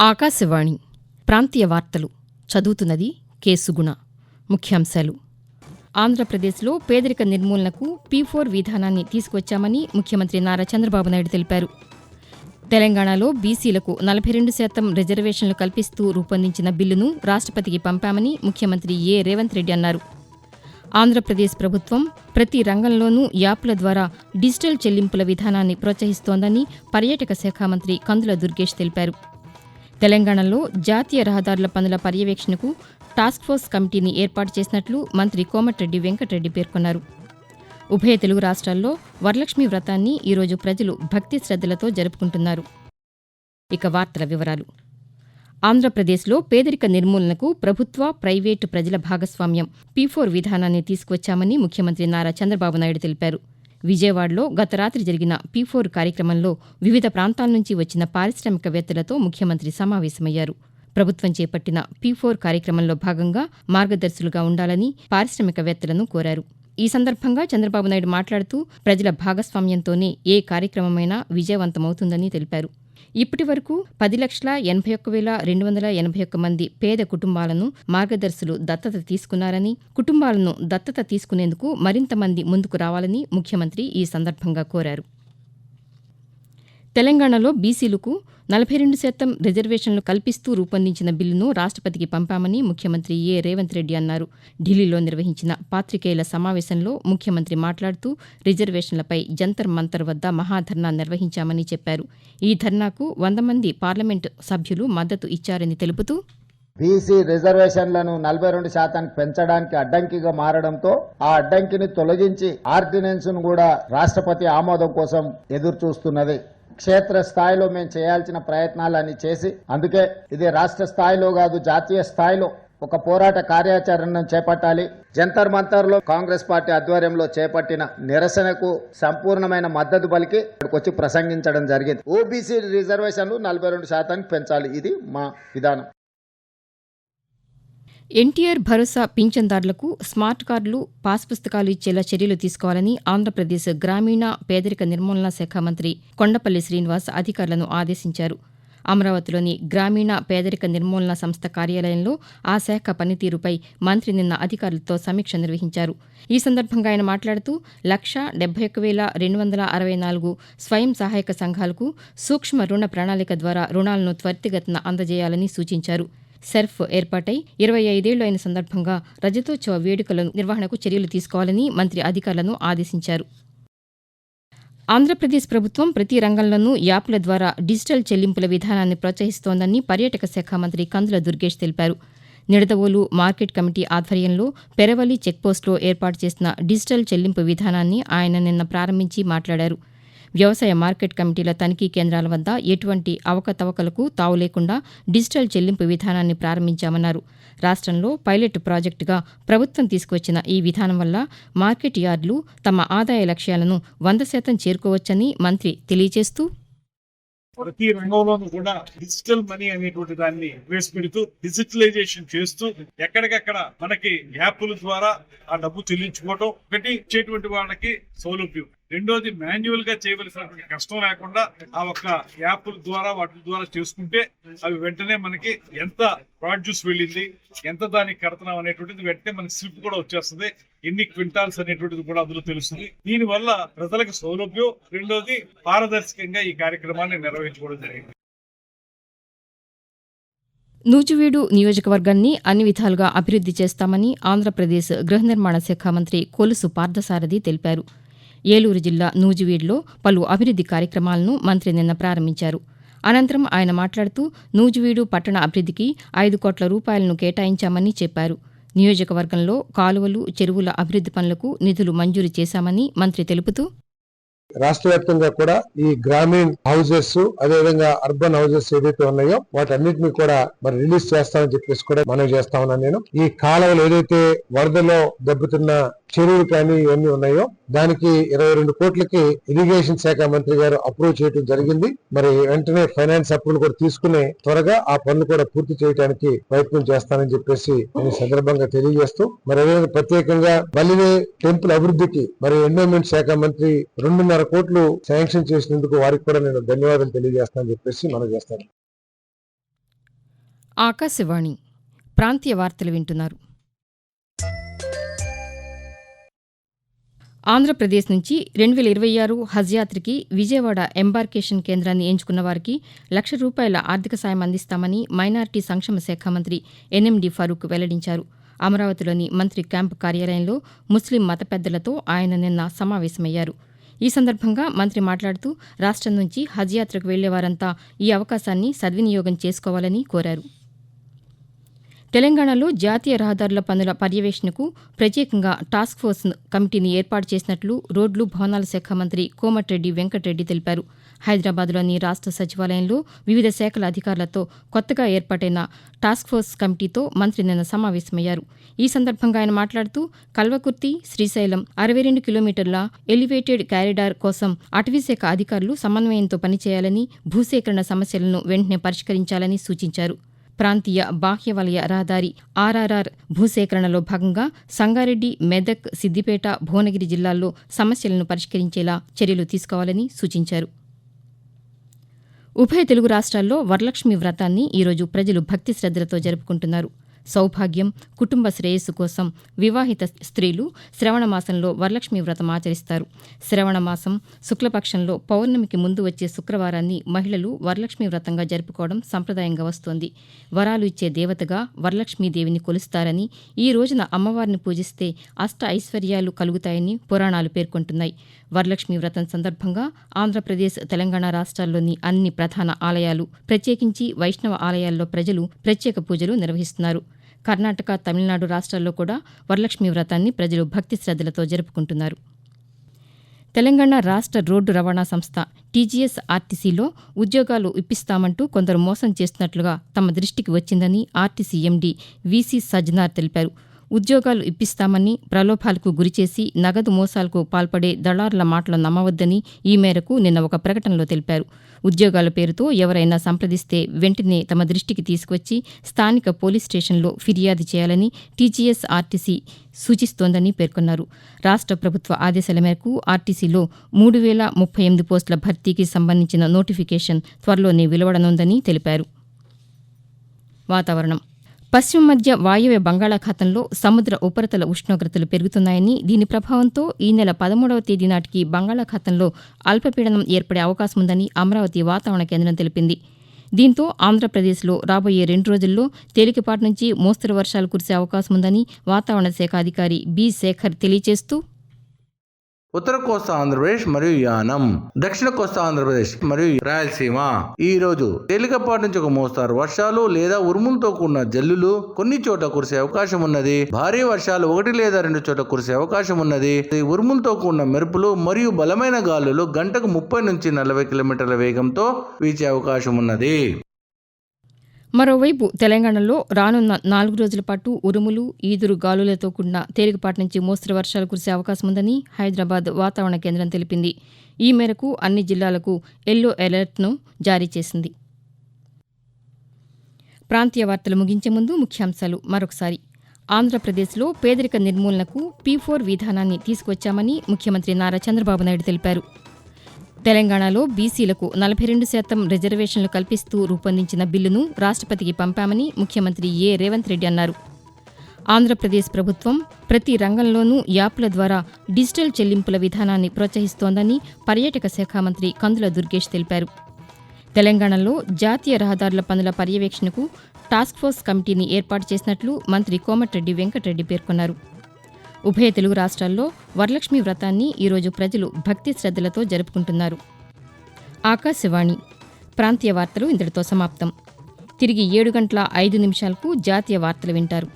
ఆకాశవాణి ప్రాంతీయ వార్తలు చదువుతున్నది కేసుగుణ ముఖ్యాంశాలు. ఆంధ్రప్రదేశ్లో పేదరిక నిర్మూలనకు పీ ఫోర్ విధానాన్ని తీసుకొచ్చామని ముఖ్యమంత్రి నారా చంద్రబాబు నాయుడు తెలిపారు. తెలంగాణలో బీసీలకు నలభై రెండు శాతం రిజర్వేషన్లు కల్పిస్తూ రూపొందించిన బిల్లును రాష్ట్రపతికి పంపామని ముఖ్యమంత్రి ఏ రేవంత్ రెడ్డి అన్నారు. ఆంధ్రప్రదేశ్ ప్రభుత్వం ప్రతి రంగంలోనూ యాప్ల ద్వారా డిజిటల్ చెల్లింపుల విధానాన్ని ప్రోత్సహిస్తోందని పర్యాటక శాఖ మంత్రి కందుల దుర్గేష్ తెలిపారు. తెలంగాణలో జాతీయ రహదారుల పనుల పర్యవేక్షణకు టాస్క్ ఫోర్స్ కమిటీని ఏర్పాటు చేసినట్లు మంత్రి కోమటిరెడ్డి వెంకటరెడ్డి పేర్కొన్నారు. ఉభయ తెలుగు రాష్ట్రాల్లో వరలక్ష్మి వ్రతాన్ని ఈరోజు ప్రజలు భక్తి శ్రద్ధలతో జరుపుకుంటున్నారు. ఇక వార్తల వివరాలు. ఆంధ్రప్రదేశ్లో పేదరిక నిర్మూలనకు ప్రభుత్వ ప్రైవేటు ప్రజల భాగస్వామ్యం పీ ఫోర్ విధానాన్ని తీసుకువచ్చామని ముఖ్యమంత్రి నారా చంద్రబాబు నాయుడు తెలిపారు. విజయవాడలో గత రాత్రి జరిగిన పీఫోర్ కార్యక్రమంలో వివిధ ప్రాంతాల నుంచి వచ్చిన పారిశ్రామికవేత్తలతో ముఖ్యమంత్రి సమావేశమయ్యారు. ప్రభుత్వం చేపట్టిన పీఫోర్ కార్యక్రమంలో భాగంగా మార్గదర్శులుగా ఉండాలని పారిశ్రామికవేత్తలను కోరారు. ఈ సందర్భంగా చంద్రబాబు నాయుడు మాట్లాడుతూ ప్రజల భాగస్వామ్యంతోనే ఏ కార్యక్రమమైనా విజయవంతమవుతుందని తెలిపారు. ఇప్పటి వరకు పది లక్షల ఎనభై ఒక్క వేల రెండు వందల ఎనభై ఒక్క మంది పేద కుటుంబాలను మార్గదర్శులు దత్తత తీసుకున్నారని కుటుంబాలను దత్తత తీసుకునేందుకు మరింత మంది ముందుకు రావాలని ముఖ్యమంత్రి ఈ సందర్భంగా కోరారు. తెలంగాణలో బీసీలకు నలభై రెండు శాతం రిజర్వేషన్లు కల్పిస్తూ రూపొందించిన బిల్లును రాష్ట్రపతికి పంపామని ముఖ్యమంత్రి ఏ రేవంత్ రెడ్డి అన్నారు. ఢిల్లీలో నిర్వహించిన పాతికేయుల సమావేశంలో ముఖ్యమంత్రి మాట్లాడుతూ రిజర్వేషన్లపై జంతర్ మంతర్ వద్ద మహాధర్నా నిర్వహించామని చెప్పారు. ఈ ధర్నాకు వంద మంది పార్లమెంటు సభ్యులు మద్దతు ఇచ్చారని తెలుపుతూ బీసీ రిజర్వేషన్లను నలభై రెండు శాతానికి పెంచడానికి అడ్డంకిగా మారడంతో ఆ అడ్డంకిని తొలగించి ఆర్డినెన్స్ను కూడా రాష్ట్రపతి ఆమోదం కోసం ఎదురు చూస్తున్నది క్షేత్ర స్థాయిలో మేము చేయాల్సిన ప్రయత్నాలన్నీ చేసి అందుకే ఇది రాష్ట్ర స్థాయిలో కాదు జాతీయ స్థాయిలో ఒక పోరాట కార్యాచరణను చేపట్టాలి. జంతర్ మంతర్లో కాంగ్రెస్ పార్టీ ఆధ్వర్యంలో చేపట్టిన నిరసనకు సంపూర్ణమైన మద్దతు పలికి అక్కడికి వచ్చి ప్రసంగించడం జరిగింది. ఓబీసీ రిజర్వేషన్లు నలభై రెండు శాతానికి పెంచాలి. ఇది మా విధానం. ఎన్టీఆర్ భరోసా పింఛన్దారులకు స్మార్ట్ కార్డులు పాస్ పుస్తకాలు ఇచ్చేలా చర్యలు తీసుకోవాలని ఆంధ్రప్రదేశ్ గ్రామీణ పేదరిక నిర్మూలన శాఖ మంత్రి కొండపల్లి శ్రీనివాస్ అధికారులను ఆదేశించారు. అమరావతిలోని గ్రామీణ పేదరిక నిర్మూలన సంస్థ కార్యాలయంలో ఆ శాఖ పనితీరుపై మంత్రి నిన్న అధికారులతో సమీక్ష నిర్వహించారు. ఈ సందర్భంగా ఆయన మాట్లాడుతూ లక్ష డెబ్బై ఒక్క వేల రెండు వందల అరవై నాలుగు స్వయం సహాయక సంఘాలకు సూక్ష్మ రుణ ప్రణాళిక ద్వారా రుణాలను త్వరితగతిన అందజేయాలని సూచించారు. సెర్ఫ్ ఏర్పాటై ఇరవై ఐదేళ్ళు అయిన సందర్భంగా రజతోత్సవ వేడుకల నిర్వహణకు చర్యలు తీసుకోవాలని మంత్రి అధికారులను ఆదేశించారు. ఆంధ్రప్రదేశ్ ప్రభుత్వం ప్రతి రంగంలోనూ యాప్ల ద్వారా డిజిటల్ చెల్లింపుల విధానాన్ని ప్రోత్సహిస్తోందని పర్యాటక శాఖ మంత్రి కందుల దుర్గేష్ తెలిపారు. నిడదవోలు మార్కెట్ కమిటీ ఆధ్వర్యంలో పెరవలి చెక్పోస్టులో ఏర్పాటు చేసిన డిజిటల్ చెల్లింపు విధానాన్ని ఆయన నిన్న ప్రారంభించి మాట్లాడారు. వ్యవసాయ మార్కెట్ కమిటీల తనిఖీ కేంద్రాల వద్ద ఎటువంటి అవకతవకలకు తావు లేకుండా డిజిటల్ చెల్లింపు విధానాన్ని ప్రారంభించామన్నారు. రాష్ట్రంలో పైలట్ ప్రాజెక్టుగా ప్రభుత్వం తీసుకువచ్చిన ఈ విధానం వల్ల మార్కెట్ యార్డులు తమ ఆదాయ లక్ష్యాలను వంద శాతం చేరుకోవచ్చని మంత్రి తెలియజేస్తూ ప్రతి రంగంలోనూ కూడా డిజిటల్ మనీ అనేటువంటి దాన్ని ప్రవేశపెడుతూ డిజిటలైజేషన్ చేస్తూ ఎక్కడికక్కడ మనకి యాప్ల ద్వారా ఆ డబ్బు చెల్లించుకోవటం ఒకటి ఇచ్చేటువంటి వాళ్ళకి సౌలభ్యం. రెండోది మాన్యువల్గా చేయవలసినటువంటి కష్టం లేకుండా ఆ ఒక్క యాప్ల ద్వారా వాటి ద్వారా చేసుకుంటే అవి వెంటనే మనకి ఎంత ప్రొడ్యూస్ వెళ్ళింది ఎంత దానికి కడతాం అనేటువంటిది వెంటనే మనకి స్లిప్ కూడా వచ్చేస్తుంది. ఎన్ని క్వింటాల్స్ అనేటువంటిది కూడా అందులో తెలుస్తుంది. దీని వల్ల ప్రజలకు సౌలభ్యం. రెండోది పారదర్శకంగా ఈ కార్యక్రమాన్ని నిర్వహించుకోవడం జరిగింది. నూజివీడు నియోజకవర్గాన్ని అన్ని విధాలుగా అభివృద్ది చేస్తామని ఆంధ్రప్రదేశ్ గృహ నిర్మాణ శాఖ మంత్రి కొలుసు పార్థసారథి తెలిపారు. ఏలూరు జిల్లా నూజివీడులో పలు అభివృద్ది కార్యక్రమాలను మంత్రి నిన్న ప్రారంభించారు. అనంతరం ఆయన మాట్లాడుతూ నూజివీడు పట్టణ అభివృద్దికి ఐదు కోట్ల రూపాయలను కేటాయించామని చెప్పారు. నియోజకవర్గంలో కాలువలు చెరువుల అభివృద్ది పనులకు నిధులు మంజూరు చేశామని మంత్రి తెలుపుతూ రాష్ట్ర వ్యాప్తంగా కూడా ఈ గ్రామీణ హౌసెస్ అదేవిధంగా అర్బన్ హౌసెస్ ఏదైతే ఉన్నాయో వాటన్నిటిని కూడా మరి రిలీజ్ చేస్తామని చెప్పేసి కూడా మనం చేస్తా ఉన్నాను నేను. ఈ కాలువలు ఏదైతే వరదలో దెబ్బతిన్న చెరువులు కానీ ఇవన్నీ ఉన్నాయో దానికి ఇరవై రెండు కోట్లకి ఇరిగేషన్ శాఖ మంత్రి గారు అప్రూవ్ చేయడం జరిగింది. మరి వెంటనే ఫైనాన్స్ అప్రూవల్ కూడా తీసుకుని త్వరగా ఆ పనులు కూడా పూర్తి చేయడానికి ప్రయత్నం చేస్తానని చెప్పేసి నేను సందర్భంగా తెలియజేస్తూ మరి అదేవిధంగా ప్రత్యేకంగా మల్లినే టెంపుల్ అభివృద్ధికి మరి ఎండోమెంట్ శాఖ మంత్రి రెండున్నర కోట్లు శాంక్షన్ చేసినందుకు వారికి కూడా నేను ధన్యవాదాలు తెలియజేస్తానని చెప్పేసి మనం చేస్తాను. ఆకాశవాణి ప్రాంతీయ వార్తలు వింటున్నారు. ఆంధ్రప్రదేశ్ నుంచి రెండు వేల ఇరవై ఆరు హజ్ యాత్రకి విజయవాడ ఎంబార్కేషన్ కేంద్రాన్ని ఎంచుకున్న వారికి లక్ష రూపాయల ఆర్థిక సాయం అందిస్తామని మైనార్టీ సంక్షేమ శాఖ మంత్రి ఎన్ఎండి ఫరూక్ వెల్లడించారు. అమరావతిలోని మంత్రి క్యాంపు కార్యాలయంలో ముస్లిం మత పెద్దలతో ఆయన నిన్న సమావేశమయ్యారు. ఈ సందర్భంగా మంత్రి మాట్లాడుతూ రాష్ట్రం నుంచి హజ్ యాత్రకు వెళ్ళే వారంతా ఈ అవకాశాన్ని సద్వినియోగం చేసుకోవాలని కోరారు. తెలంగాణలో జాతీయ రహదారుల పనుల పర్యవేక్షణకు ప్రత్యేకంగా టాస్క్ ఫోర్స్ కమిటీని ఏర్పాటు చేసినట్లు రోడ్లు భవనాల శాఖ మంత్రి కోమటిరెడ్డి వెంకటరెడ్డి తెలిపారు. హైదరాబాద్లోని రాష్ట్ర సచివాలయంలో వివిధ శాఖల అధికారులతో కొత్తగా ఏర్పాటైన టాస్క్ ఫోర్స్ కమిటీతో మంత్రి నిన్న సమావేశమయ్యారు. ఈ సందర్భంగా ఆయన మాట్లాడుతూ కల్వకుర్తి శ్రీశైలం అరవై రెండు కిలోమీటర్ల ఎలివేటెడ్ కారిడార్ కోసం అటవీశాఖ అధికారులు సమన్వయంతో పనిచేయాలని భూసేకరణ సమస్యలను వెంటనే పరిష్కరించాలని సూచించారు. ప్రాంతీయ బాహ్య వలయ రహదారి ఆర్ఆర్ఆర్ భూసేకరణలో భాగంగా సంగారెడ్డి మెదక్ సిద్దిపేట భువనగిరి జిల్లాల్లో సమస్యలను పరిష్కరించేలా చర్యలు తీసుకోవాలని సూచించారు. ఉభయ తెలుగు రాష్ట్రాల్లో వరలక్ష్మి వ్రతాన్ని ఈరోజు ప్రజలు భక్తి శ్రద్దలతో జరుపుకుంటున్నారు. సౌభాగ్యం కుటుంబ శ్రేయస్సు కోసం వివాహిత స్త్రీలు శ్రవణ మాసంలో వరలక్ష్మి వ్రతం ఆచరిస్తారు. శ్రవణ మాసం శుక్లపక్షంలో పౌర్ణమికి ముందు వచ్చే శుక్రవారాన్ని మహిళలు వరలక్ష్మి వ్రతంగా జరుపుకోవడం సంప్రదాయంగా వస్తోంది. వరాలు ఇచ్చే దేవతగా వరలక్ష్మీదేవిని కొలుస్తారని ఈ రోజున అమ్మవారిని పూజిస్తే అష్ట ఐశ్వర్యాలు కలుగుతాయని పురాణాలు పేర్కొంటున్నాయి. వరలక్ష్మి వ్రతం సందర్భంగా ఆంధ్రప్రదేశ్ తెలంగాణ రాష్ట్రాల్లోని అన్ని ప్రధాన ఆలయాలు ప్రత్యేకించి వైష్ణవ ఆలయాల్లో ప్రజలు ప్రత్యేక పూజలు నిర్వహిస్తున్నారు. కర్ణాటక తమిళనాడు రాష్ట్రాల్లో కూడా వరలక్ష్మి వ్రతాన్ని ప్రజలు భక్తి శ్రద్దలతో జరుపుకుంటున్నారు. తెలంగాణ రాష్ట్ర రోడ్డు రవాణా సంస్థ టీజీఎస్ ఆర్టీసీలో ఉద్యోగాలు ఇప్పిస్తామంటూ కొందరు మోసం చేస్తున్నట్లుగా తమ దృష్టికి వచ్చిందని ఆర్టీసీ ఎండీ వీసీ సజ్జనార్ తెలిపారు. ఉద్యోగాలు ఇప్పిస్తామని ప్రలోభాలకు గురిచేసి నగదు మోసాలకు పాల్పడే దళారుల మాటలు నమ్మవద్దని ఈ మేరకు నిన్న ఒక ప్రకటనలో తెలిపారు. ఉద్యోగాల పేరుతో ఎవరైనా సంప్రదిస్తే వెంటనే తమ దృష్టికి తీసుకొచ్చి స్థానిక పోలీస్ స్టేషన్లో ఫిర్యాదు చేయాలని టీజీఎస్ ఆర్టీసీ సూచిస్తోందని పేర్కొన్నారు. రాష్ట్ర ప్రభుత్వ ఆదేశాల మేరకు ఆర్టీసీలో మూడు వేల ముప్పై ఎనిమిది పోస్టుల భర్తీకి సంబంధించిన నోటిఫికేషన్ త్వరలోనే వెలువడనుందని తెలిపారు. వాతావరణం పశ్చిమ మధ్య వాయువ్య బంగాళాఖాతంలో సముద్ర ఉపరితల ఉష్ణోగ్రతలు పెరుగుతున్నాయని దీని ప్రభావంతో ఈ నెల పదమూడవ తేదీ నాటికి బంగాళాఖాతంలో అల్పపీడనం ఏర్పడే అవకాశం ఉందని అమరావతి వాతావరణ కేంద్రం తెలిపింది. దీంతో ఆంధ్రప్రదేశ్లో రాబోయే రెండు రోజుల్లో తేలికపాటి నుంచి మోస్తరు వర్షాలు కురిసే అవకాశం ఉందని వాతావరణ శాఖ అధికారి బి శేఖర్ తెలియజేస్తూ ఉత్తర కోస్తా ఆంధ్రప్రదేశ్ మరియు యానం. దక్షిణ కోస్తా ఆంధ్రప్రదేశ్ మరియు రాయలసీమ. ఈ రోజు తేలికపాటి నుంచి ఒక మోస్తారు. వర్షాలు లేదా ఉరుములతో కూడిన జల్లులు కొన్ని చోట కురిసే అవకాశం ఉన్నది. భారీ వర్షాలు ఒకటి లేదా రెండు చోట కురిసే అవకాశం ఉన్నది. ఉరుములతో కూడిన మెరుపులు మరియు బలమైన గాలులు గంటకు ముప్పై నుంచి నలభై కిలోమీటర్ల వేగంతో వీచే అవకాశం ఉన్నది. మరోవైపు తెలంగాణలో రానున్న నాలుగు రోజుల పాటు ఉరుములు ఈదురు గాలులతో కూడిన తేలికపాటి నుంచి మోస్తరు వర్షాలు కురిసే అవకాశం ఉందని హైదరాబాద్ వాతావరణ కేంద్రం తెలిపింది. ఈ మేరకు అన్ని జిల్లాలకు ఎల్లో అలర్ట్ను జారీ చేసింది. ప్రాంతీయ వార్తలు ముగించే ముందు ముఖ్యాంశాలు మరొకసారి. ఆంధ్రప్రదేశ్లో పేదరిక నిర్మూలనకు పీ ఫోర్ విధానాన్ని తీసుకొచ్చామని ముఖ్యమంత్రి నారా చంద్రబాబు నాయుడు తెలిపారు. తెలంగాణలో బీసీలకు నలభై రెండు శాతం రిజర్వేషన్లు కల్పిస్తూ రూపొందించిన బిల్లును రాష్ట్రపతికి పంపామని ముఖ్యమంత్రి ఏ. రేవంత్ రెడ్డి అన్నారు. ఆంధ్రప్రదేశ్ ప్రభుత్వం ప్రతి రంగంలోనూ యాప్ల ద్వారా డిజిటల్ చెల్లింపుల విధానాన్ని ప్రోత్సహిస్తోందని పర్యాటక శాఖ మంత్రి కందుల దుర్గేష్ తెలిపారు. తెలంగాణలో జాతీయ రహదారుల పనుల పర్యవేక్షణకు టాస్క్ ఫోర్స్ కమిటీని ఏర్పాటు చేసినట్లు మంత్రి కోమటిరెడ్డి వెంకటరెడ్డి పేర్కొన్నారు. ఉభయ తెలుగు రాష్ట్రాల్లో వరలక్ష్మి వ్రతాన్ని ఈరోజు ప్రజలు భక్తి శ్రద్దలతో జరుపుకుంటున్నారు. ఆకాశవాణి ప్రాంతీయ వార్తలు ఇంతటితో సమాప్తం. తిరిగి ఏడు గంటల ఐదు నిమిషాలకు జాతీయ వార్తలు వింటారు.